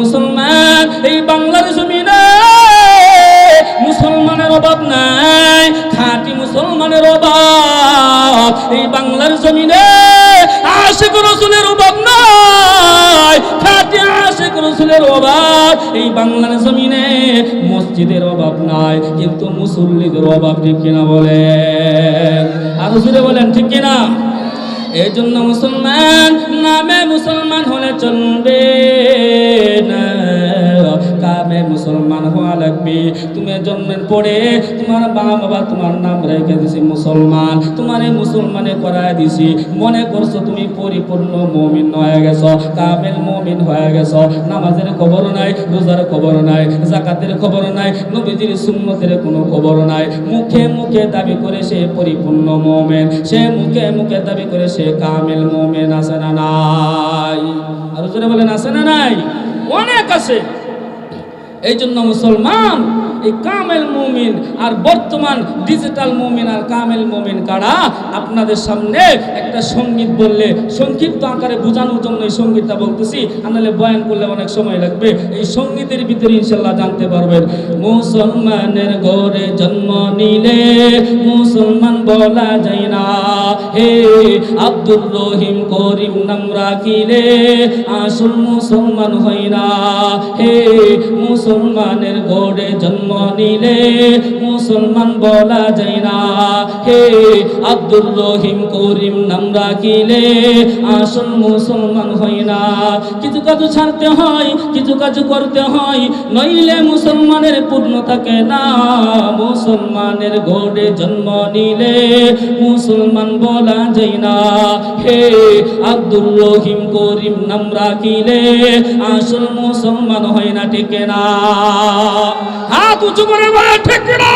মুসলমান, এই বাংলার জমিনে মুসলমানের অভাব নাই, খাঁটি মুসলমানের অভাব। এই বাংলার জমিনে রসুলের অভাব নাই, খাঁটি রসুলের অভাব। এই বাংলার জমিনে মসজিদের অভাব নাই, কিন্তু মুসল্লিদের অভাব ঠিক কিনা বলেন? আরও জুড়ে বলেন, ঠিক কিনা? এই জন্য মুসলমান, নামে মুসলমান হলে চলবে। কামে মুসলমান হওয়া লাগবে। তুমি জন্মের পরে তোমার বাবা বাবা তোমার নাম রেখে দিছি মুসলমান। তোমার মুসলমানে করায় দিছি মনে করছ তুমি পরিপূর্ণ মমিন হয়ে গেছো, কামেল মমিন হয়ে গেছো। নামাজের খবর নাই, রোজার খবর নাই, জাকাতের খবর নাই, নবীজির সুন্নতের কোনো খবর নাই। মুখে মুখে দাবি করে সে পরিপূর্ণ মোমেন। সে মুখে মুখে দাবি করে সে কামেল মোমেন আছে না নাই? আর বলেন, আছে না নাই? অনেক আছে। এই জন্য মুসলমান, এই কামেল মুমিন আর বর্তমান ডিজিটাল মুমিন আর কামেল মুমিন কারা? আপনাদের সামনে একটা সংগীত বললে, সংক্ষিপ্ত আকারে বোঝানোর জন্য এই সঙ্গীতটা বলতেছি আনালে বয়ান করলে অনেক সময় লাগবে। এই সঙ্গীতের ভিতরে ইনশাল্লাহ জানতে পারবেন, মুসলমানের ঘরে জন্ম নিলে মুসলমান বলা যায় না। হে আব্দুর রহিম করিম নাম রাখিলে আসল মুসলমান হয় না। হে মুসলমানের ঘরে জন্ম নিলে মুসলমান বলা যায় না। হে আব্দুর রহিম করিম নাম রাখিলে আসল মুসলমান হয় না। কিছু কাজ ছাড়তে হয়, কিছু কাজ করতে হয়, নইলে মুসলমানের পূর্ণ থাকে না। মুসলমানের ঘরে জন্ম নিলে মুসলমান বলা যায় না। হে আব্দুর রহিম করিম নাম রাখিলে আসল মুসলমান হয় না, ঠিক না? হাত উঁচু করে বলে ঠিক না